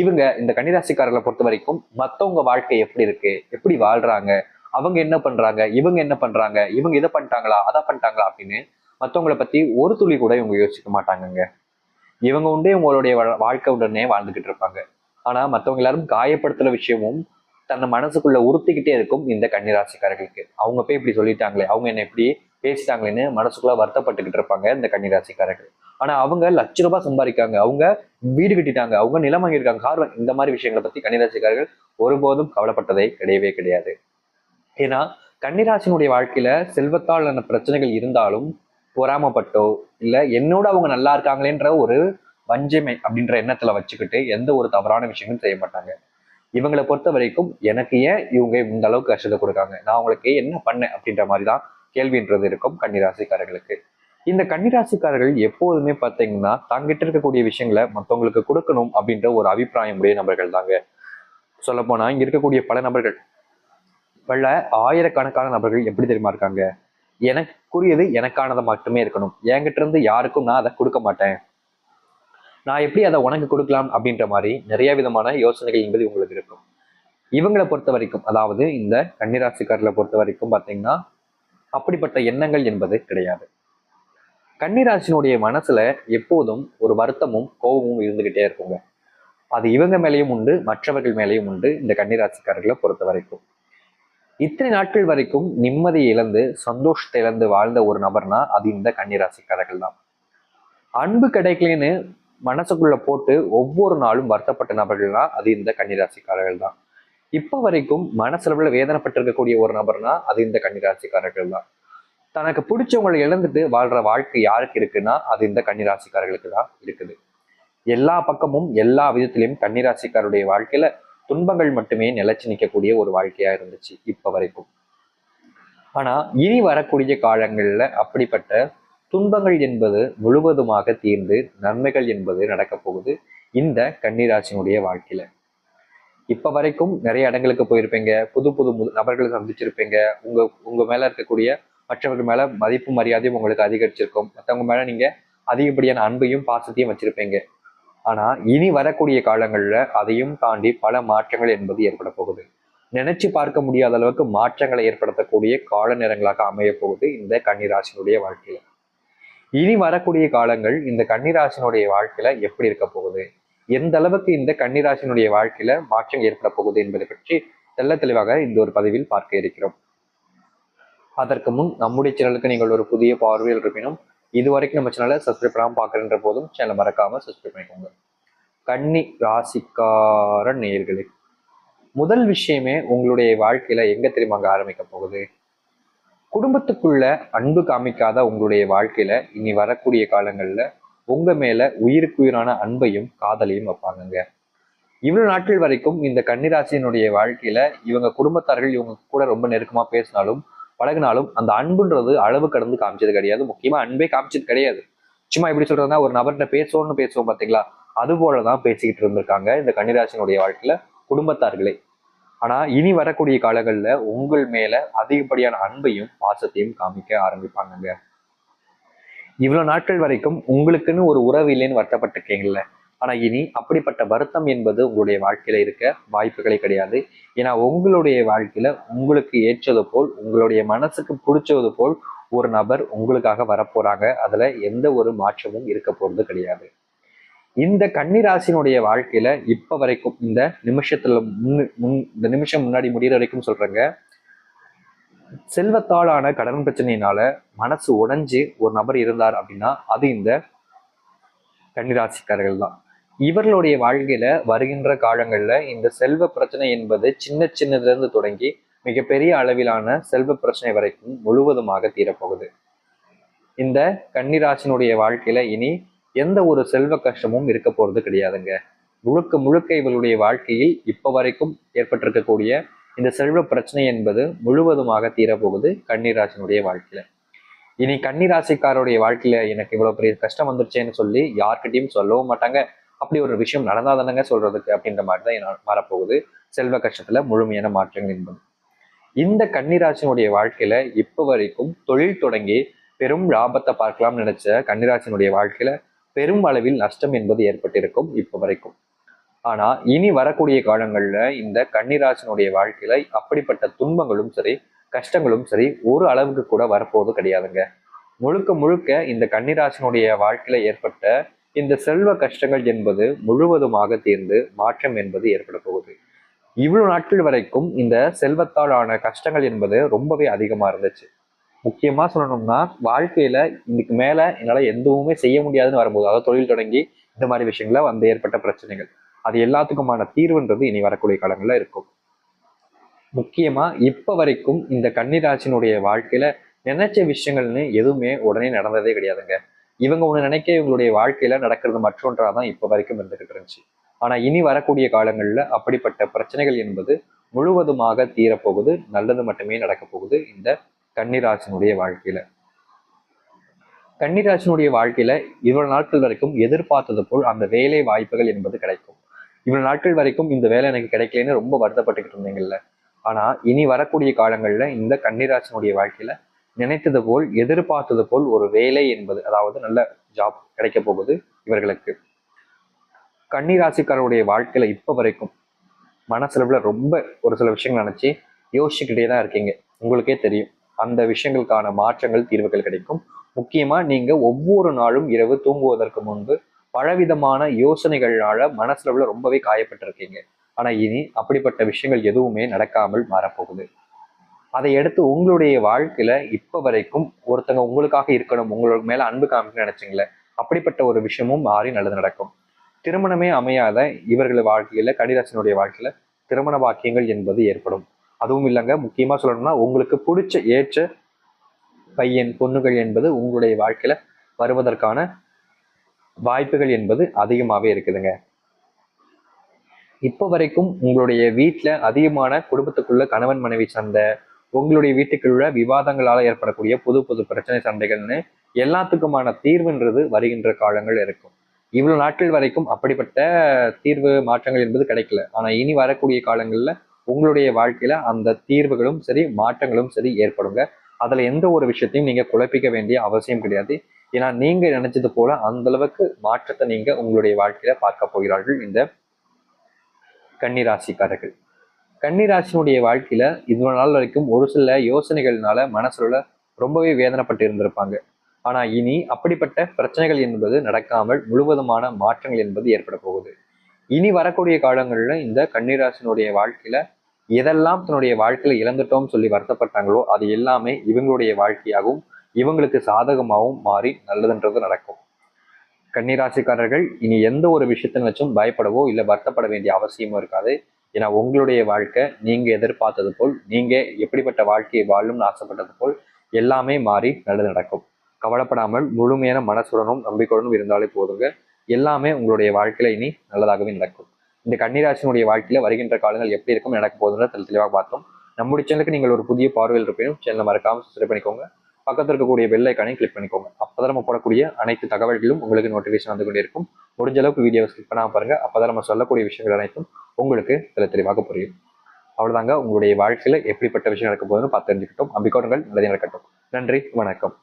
இவங்க இந்த கன்னிராசிக்காரர்களை பொறுத்த வரைக்கும் மத்தவங்க வாழ்க்கை எப்படி இருக்கு? எப்படி வாழ்றாங்க? அவங்க என்ன பண்றாங்க? இவங்க என்ன பண்றாங்க? இவங்க இதை பண்ணிட்டாங்களா? அதை பண்ணிட்டாங்களா? அப்படின்னு மற்றவங்களை பத்தி ஒரு துளி கூட இவங்க யோசிக்க மாட்டாங்கங்க. இவங்க உண்டே உங்களுடைய வாழ்க்கை உடனே வாழ்ந்துகிட்டு இருப்பாங்க. ஆனா மத்தவங்க எல்லாரும் காயப்படுத்துற விஷயமும் தன்னை மனசுக்குள்ள உறுத்திக்கிட்டே இருக்கும் இந்த கன்னிராசிக்காரர்களுக்கு. அவங்க போய் இப்படி சொல்லிட்டாங்களே அவங்க என்ன இப்படி பேசிட்டாங்களேன்னு மனசுக்குள்ள வருத்தப்பட்டுக்கிட்டு இருப்பாங்க இந்த கன்னிராசிக்காரர்கள். ஆனா அவங்க லட்ச ரூபாய் சம்பாதிக்காங்க அவங்க வீடு கட்டிட்டாங்க. அவங்க நிலம் வாங்கியிருக்காங்க. கார் இந்த மாதிரி விஷயங்களை பத்தி கன்னிராசிக்காரர்கள் ஒருபோதும் கவலைப்பட்டதே கிடையவே கிடையாது. ஏன்னா கன்னிராசினுடைய வாழ்க்கையில செல்வத்தாலான பிரச்சனைகள் இருந்தாலும் பொறாமப்பட்டோ இல்ல என்னோட அவங்க நல்லா இருக்காங்களேன்ற ஒரு வஞ்சமை அப்படின்ற எண்ணத்துல வச்சுக்கிட்டு எந்த ஒரு தவறான விஷயங்களும் செய்ய மாட்டாங்க. இவங்களை பொறுத்த வரைக்கும் எனக்கு ஏன் இவங்க இந்த அளவுக்கு கஷ்டத்தை கொடுக்காங்க? நான் அவங்களுக்கு என்ன பண்ணேன் அப்படின்ற மாதிரி தான் கேள்வின்றது இருக்கும் கன்னிராசிக்காரர்களுக்கு. இந்த கன்னிராசிக்காரர்கள் எப்போதுமே பார்த்தீங்கன்னா தங்கிட்ட இருக்கக்கூடிய விஷயங்களை மற்றவங்களுக்கு கொடுக்கணும் அப்படின்ற ஒரு அபிப்பிராயம் உடைய நபர்கள் தாங்க. சொல்லப்போனால் இங்கே இருக்கக்கூடிய பல நபர்கள். பல ஆயிரக்கணக்கான நபர்கள் எப்படி தெரியுமா இருக்காங்க? எனக்குரியது எனக்கானதை மட்டுமே இருக்கணும். என்கிட்ட இருந்து யாருக்கும் நான் அதை கொடுக்க மாட்டேன். நான் எப்படி அதை உனக்கு கொடுக்கலாம் அப்படின்ற மாதிரி நிறைய விதமான யோசனைகள் என்பது உங்களுக்கு இருக்கும். இவங்களை பொறுத்த வரைக்கும் அதாவது இந்த கன்னிராசிக்காரர்களை பொறுத்த வரைக்கும் பார்த்தீங்கன்னா அப்படிப்பட்ட எண்ணங்கள் என்பது கிடையாது. கன்னிராசினுடைய மனசுல எப்போதும் ஒரு வருத்தமும் கோபமும் இருந்துகிட்டே இருக்குங்க. அது இவங்க மேலேயும் உண்டு மற்றவர்கள் மேலேயும் உண்டு இந்த கன்னிராசிக்காரர்களை பொறுத்த வரைக்கும் இத்தனை நாட்கள் வரைக்கும் நிம்மதி இழந்து சந்தோஷத்தை இழந்து வாழ்ந்த ஒரு நபர்னா அது இந்த கன்னிராசிக்காரர்கள் தான். அன்பு கிடைக்கலன்னு மனசுக்குள்ள போட்டு ஒவ்வொரு நாளும் வருத்தப்பட்ட நபர்கள்னா அது இந்த கன்னிராசிக்காரர்கள் தான். இப்போ வரைக்கும் மனசளவில் வேதனைப்பட்டிருக்கக்கூடிய ஒரு நபர்னா அது இந்த கன்னிராசிக்காரர்கள் தான். தனக்கு பிடிச்சவங்களை இழந்துட்டு வாழ்ற வாழ்க்கை யாருக்கு இருக்குன்னா அது இந்த கன்னிராசிக்காரர்களுக்கு தான் இருக்குது. எல்லா பக்கமும் எல்லா விதத்திலையும் கன்னிராசிக்காருடைய வாழ்க்கையில துன்பங்கள் மட்டுமே நிலைச்சு நிற்கக்கூடிய ஒரு வாழ்க்கையா இருந்துச்சு இப்ப வரைக்கும். ஆனா இனி வரக்கூடிய காலங்கள்ல அப்படிப்பட்ட துன்பங்கள் என்பது முழுவதுமாக தீர்ந்து நன்மைகள் என்பது நடக்க போகுது இந்த கன்னிராசினுடைய வாழ்க்கையில. இப்ப வரைக்கும் நிறைய இடங்களுக்கு போயிருப்பீங்க புது புது நபர்களை சந்திச்சிருப்பீங்க உங்க உங்க மேல இருக்கக்கூடிய மற்றவர்கள் மேல மதிப்பு மரியாதையும் உங்களுக்கு அதிகரிச்சிருக்கும். மற்றவங்க மேல நீங்க அதிகப்படியான அன்பையும் பாசத்தையும் வச்சிருப்பீங்க. ஆனா இனி வரக்கூடிய காலங்கள்ல அதையும் தாண்டி பல மாற்றங்கள் என்பது ஏற்பட போகுது. நினைச்சு பார்க்க முடியாத அளவுக்கு மாற்றங்களை ஏற்படுத்தக்கூடிய கால நேரங்களாக அமைய போகுது இந்த கன்னிராசினுடைய வாழ்க்கையில. இனி வரக்கூடிய காலங்கள் இந்த கன்னிராசினுடைய வாழ்க்கையில எப்படி இருக்க போகுது? எந்த அளவுக்கு இந்த கன்னிராசினுடைய வாழ்க்கையில மாற்றம் ஏற்பட போகுது என்பதை பற்றி தெள்ள தெளிவாக இந்த ஒரு பதிவில் பார்க்க இருக்கிறோம். அதற்கு முன் நம்முடைய சேனலுக்கு நீங்கள் ஒரு புதிய பார்வையில் இருப்பினும் இதுவரைக்கும் நம்ம சேனலை சப்ஸ்கிரைப் பண்ணாமல் பார்க்குறன்ற போதும் சேனலை மறக்காமல் சப்ஸ்கிரைப் பண்ணிக்கோங்க. கன்னி ராசிக்கார நேயர்களே முதல் விஷயமே உங்களுடைய வாழ்க்கையில எங்க தெரியுமாங்க ஆரம்பிக்க போகுது? குடும்பத்துக்குள்ள அன்பு காமிக்காத உங்களுடைய வாழ்க்கையில இனி வரக்கூடிய காலங்கள்ல உங்க மேல உயிருக்குயிரான அன்பையும் காதலையும் வைப்பாங்கங்க. இவ்வளவு நாட்கள் வரைக்கும் இந்த கன்னிராசியினுடைய வாழ்க்கையில இவங்க குடும்பத்தார்கள் இவங்க கூட ரொம்ப நெருக்கமா பேசினாலும் பழகினாலும் அந்த அன்புன்றது அளவு கடந்து காமிச்சது கிடையாது. முக்கியமா அன்பே காமிச்சது கிடையாது. சும்மா எப்படி சொல்றதுன்னா ஒரு நபர்கிட்ட பேசுவோம்னு பேசுவோம் பாத்தீங்களா? அது போலதான் பேசிக்கிட்டு இருந்திருக்காங்க இந்த கன்னிராசினுடைய வாழ்க்கையில குடும்பத்தார்களே. ஆனா இனி வரக்கூடிய காலங்கள்ல உங்கள் மேல அதிகப்படியான அன்பையும் பாசத்தையும் காமிக்க ஆரம்பிப்பாங்கங்க. இவ்வளவு நாட்கள் வரைக்கும் உங்களுக்குன்னு ஒரு உறவு இல்லைன்னு வருத்தப்பட்டிருக்கீங்கல்ல. ஆனால் இனி அப்படிப்பட்ட வருத்தம் என்பது உங்களுடைய வாழ்க்கையில் இருக்க வாய்ப்புகளே கிடையாது. ஏன்னா உங்களுடைய வாழ்க்கையில் உங்களுக்கு ஏற்றது போல் உங்களுடைய மனசுக்கு பிடிச்சது போல் ஒரு நபர் உங்களுக்காக வரப்போறாங்க. அதில் எந்த ஒரு மாற்றமும் இருக்க போகிறது கிடையாது. இந்த கன்னிராசினுடைய வாழ்க்கையில இப்ப வரைக்கும் இந்த நிமிஷத்துல முன்னு முன் இந்த நிமிஷம் முன்னாடி முடிகிற வரைக்கும் சொல்றேங்க. செல்வத்தாலான கடன் பிரச்சனையினால மனசு உடைஞ்சு ஒரு நபர் இருந்தார் அப்படின்னா அது இந்த கன்னிராசிக்காரர்கள் தான். இவர்களுடைய வாழ்க்கையில வருகின்ற காலங்கள்ல இந்த செல்வ பிரச்சனை என்பது சின்ன சின்னதுல இருந்து தொடங்கி மிகப்பெரிய அளவிலான செல்வ பிரச்சனை வரைக்கும் முழுவதுமாக தீரப்போகுது. இந்த கன்னிராசினுடைய வாழ்க்கையில இனி எந்த ஒரு செல்வ கஷ்டமும் இருக்க போறது கிடையாதுங்க. முழுக்க முழுக்க இவர்களுடைய வாழ்க்கையில் இப்ப வரைக்கும் ஏற்பட்டிருக்கக்கூடிய இந்த செல்வ பிரச்சனை என்பது முழுவதுமாக தீரப்போகுது கன்னிராசினுடைய வாழ்க்கையில. இனி கன்னிராசிக்காரருடைய வாழ்க்கையில எனக்கு இவ்வளவு பெரிய கஷ்டம் வந்துருச்சேன்னு சொல்லி யார்கிட்டையும் சொல்லவும் மாட்டாங்க. அப்படி ஒரு விஷயம் நடந்தாதானங்க சொல்றதுக்கு அப்படின்ற மாதிரி தான் என்ன- வரப்போகுது. செல்வ கஷ்டத்துல முழுமையான மாற்றங்கள் என்பது. இந்த கன்னிராசினுடைய வாழ்க்கையில இப்போ வரைக்கும் தொழில் தொடங்கி பெரும் லாபத்தை பார்க்கலாம்னு நினைச்ச கன்னிராசினுடைய வாழ்க்கையில பெரும் அளவில் நஷ்டம் என்பது ஏற்பட்டிருக்கும் இப்போ வரைக்கும். ஆனா இனி வரக்கூடிய காலங்கள்ல இந்த கன்னிராசினுடைய வாழ்க்கையில அப்படிப்பட்ட துன்பங்களும் சரி கஷ்டங்களும் சரி ஒரு அளவுக்கு கூட வரப்போவது கிடையாதுங்க. முழுக்க முழுக்க இந்த கன்னிராசினுடைய வாழ்க்கையில ஏற்பட்ட இந்த செல்வ கஷ்டங்கள் என்பது முழுவதுமாக தீர்ந்து மாற்றம் என்பது ஏற்பட போகுது. இவ்வளவு நாட்கள் வரைக்கும் இந்த செல்வத்தால் ஆன கஷ்டங்கள் என்பது ரொம்பவே அதிகமா இருந்துச்சு. முக்கியமா சொல்லணும்னா வாழ்க்கையில இதுக்கு மேல என்னால எதுவுமே செய்ய முடியாதுன்னு வரும்போது அதாவது தொழில் தொடங்கி இந்த மாதிரி விஷயங்கள வந்து ஏற்பட்ட பிரச்சனைகள். அது எல்லாத்துக்குமான தீர்வுன்றது இனி வரக்கூடிய காலங்கள்ல இருக்கும். முக்கியமா இப்ப வரைக்கும் இந்த கன்னிராசினுடைய வாழ்க்கையில நினைச்ச விஷயங்கள்னு எதுவுமே உடனே நடந்ததே கிடையாதுங்க. இவங்க ஒண்ணு நினைக்க இவங்களுடைய வாழ்க்கையில நடக்கிறது மற்றொன்றாதான் இப்போ வரைக்கும் இருந்துகிட்டு இருந்துச்சு. ஆனா இனி வரக்கூடிய காலங்கள்ல அப்படிப்பட்ட பிரச்சனைகள் என்பது முழுவதுமாக தீரப்போகுது நல்லது மட்டுமே நடக்க போகுது இந்த கன்னிராசனுடைய வாழ்க்கையில. கன்னிராசனுடைய வாழ்க்கையில இவ்வளவு நாட்கள் வரைக்கும் எதிர்பார்த்தது போல் அந்த வேலை வாய்ப்புகள் என்பது கிடைக்கும். இவ்வளவு நாட்கள் வரைக்கும் இந்த வேலை எனக்கு கிடைக்கலன்னு ரொம்ப வருத்தப்பட்டுக்கிட்டு இருந்தீங்கல்ல. ஆனா இனி வரக்கூடிய காலங்கள்ல இந்த கன்னிராசனுடைய வாழ்க்கையில நினைத்தது போல் எதிர்பார்த்தது போல் ஒரு வேலை என்பது அதாவது நல்ல ஜாப் கிடைக்க போகுது இவர்களுக்கு. கன்னிராசிக்காரருடைய வாழ்க்கையில இப்ப வரைக்கும் மனசளவுல ரொம்ப ஒரு சில விஷயங்கள் நினைச்சு யோசிச்சுக்கிட்டே தான் இருக்கீங்க. உங்களுக்கே தெரியும் அந்த விஷயங்களுக்கான மாற்றங்கள் தீர்வுகள் கிடைக்கும். முக்கியமா நீங்க ஒவ்வொரு நாளும் இரவு தூங்குவதற்கு முன்பு பலவிதமான யோசனைகளால மனசளவுல ரொம்பவே காயப்பட்டிருக்கீங்க. ஆனா இனி அப்படிப்பட்ட விஷயங்கள் எதுவுமே நடக்காமல் மாறப்போகுது. அதை எடுத்து உங்களுடைய வாழ்க்கையில இப்ப வரைக்கும் ஒருத்தங்க உங்களுக்காக இருக்கணும் உங்களுக்கு மேல அன்பு காமிக்கணும்னு நினைச்சிங்களே அப்படிப்பட்ட ஒரு விஷயமும் மாறி நல்லது நடக்கும். திருமணமே அமையாத இவர்கள் வாழ்க்கையில கடிதாசனுடைய வாழ்க்கையில திருமண வாக்கியங்கள் என்பது ஏற்படும். அதுவும் இல்லைங்க முக்கியமா சொல்லணும்னா உங்களுக்கு பிடிச்ச ஏற்ற பையன் பொண்ணுகள் என்பது உங்களுடைய வாழ்க்கையில வருவதற்கான வாய்ப்புகள் என்பது அதிகமாகவே இருக்குதுங்க. இப்போ வரைக்கும் உங்களுடைய வீட்டில் அதிகமான குடும்பத்துக்குள்ள கணவன் மனைவி சந்தை உங்களுடைய வீட்டுக்குள்ள விவாதங்களால் ஏற்படக்கூடிய புது புது பிரச்சனை சண்டைகள்னு எல்லாத்துக்குமான தீர்வுன்றது வருகின்ற காலங்கள் இருக்கும். இவ்வளவு நாட்கள் வரைக்கும் அப்படிப்பட்ட தீர்வு மாற்றங்கள் என்பது கிடைக்கல. ஆனா இனி வரக்கூடிய காலங்கள்ல உங்களுடைய வாழ்க்கையில அந்த தீர்வுகளும் சரி மாற்றங்களும் சரி ஏற்படுங்க. அதுல எந்த ஒரு விஷயத்தையும் நீங்க குழப்பிக்க வேண்டிய அவசியம் கிடையாது. ஏன்னா நீங்க நினைச்சது போல அந்த அளவுக்கு மாற்றத்தை நீங்க உங்களுடைய வாழ்க்கையில பார்க்க போகிறார்கள் இந்த கன்னிராசிக்காரர்கள். கன்னிராசினுடைய வாழ்க்கையில இவ்வளவு நாள் வரைக்கும் ஒரு சில யோசனைகள்னால மனசுல ரொம்பவே வேதனைப்பட்டு இருந்திருப்பாங்க. ஆனா இனி அப்படிப்பட்ட பிரச்சனைகள் என்பது நடக்காமல் முழுவதுமான மாற்றங்கள் என்பது ஏற்பட போகுது. இனி வரக்கூடிய காலங்கள்ல இந்த கன்னிராசினுடைய வாழ்க்கையில எதெல்லாம் தன்னுடைய வாழ்க்கையில இழந்துட்டோம் சொல்லி வருத்தப்பட்டாங்களோ அது எல்லாமே இவங்களுடைய வாழ்க்கையாகவும் இவங்களுக்கு சாதகமாகவும் மாறி நல்லதுன்றது நடக்கும். கன்னிராசிக்காரர்கள் இனி எந்த ஒரு விஷயத்தின் வச்சும் பயப்படவோ இல்லை வருத்தப்பட வேண்டிய அவசியமும் இருக்காது. ஏன்னா உங்களுடைய வாழ்க்கை நீங்க எதிர்பார்த்தது போல் நீங்க எப்படிப்பட்ட வாழ்க்கையை வாழும்னு ஆசைப்பட்டது போல் எல்லாமே மாறி நல்லது நடக்கும். கவலைப்படாமல் முழுமையான மனசுடனும் நம்பிக்கையுடனும் இருந்தாலே போதுங்க. எல்லாமே உங்களுடைய வாழ்க்கையில இனி நல்லதாகவே நடக்கும். இந்த கன்னிராசினுடைய வாழ்க்கையில வருகின்ற காலங்கள் எப்படி இருக்கும் நடக்க போகுதுன்ற தெளிவாக பார்த்தோம். நம்முடைய சேனலுக்கு நீங்கள் ஒரு புதிய பார்வையில் இருப்பினும் சேனலை மறக்காம சப்ஸ்கிரைப் பண்ணிக்கோங்க. பக்கத்தில் இருக்கக்கூடிய பெல் ஐக்கானையும் கிளிக் பண்ணிக்கோங்க. அப்போதான் நம்ம போடக்கூடிய அனைத்து தகவல்களும் உங்களுக்கு நோட்டிஃபிகேஷன் வந்து கொண்டே இருக்கும் முடிஞ்ச அளவுக்கு வீடியோ ஸ்கிப் பண்ணாம பாருங்க. அப்பதான் நம்ம சொல்லக்கூடிய விஷயங்கள் அனைத்தும் உங்களுக்கு சில தெளிவாக புரியும். அவ்வளோதாங்க உங்களுடைய வாழ்க்கையில எப்படிப்பட்ட விஷயம் நடக்க போகுதுன்னு பார்த்து தெரிஞ்சுக்கிட்டோம். அம்பிக்கோட்டங்கள் நல்லதே நடக்கட்டும். நன்றி வணக்கம்.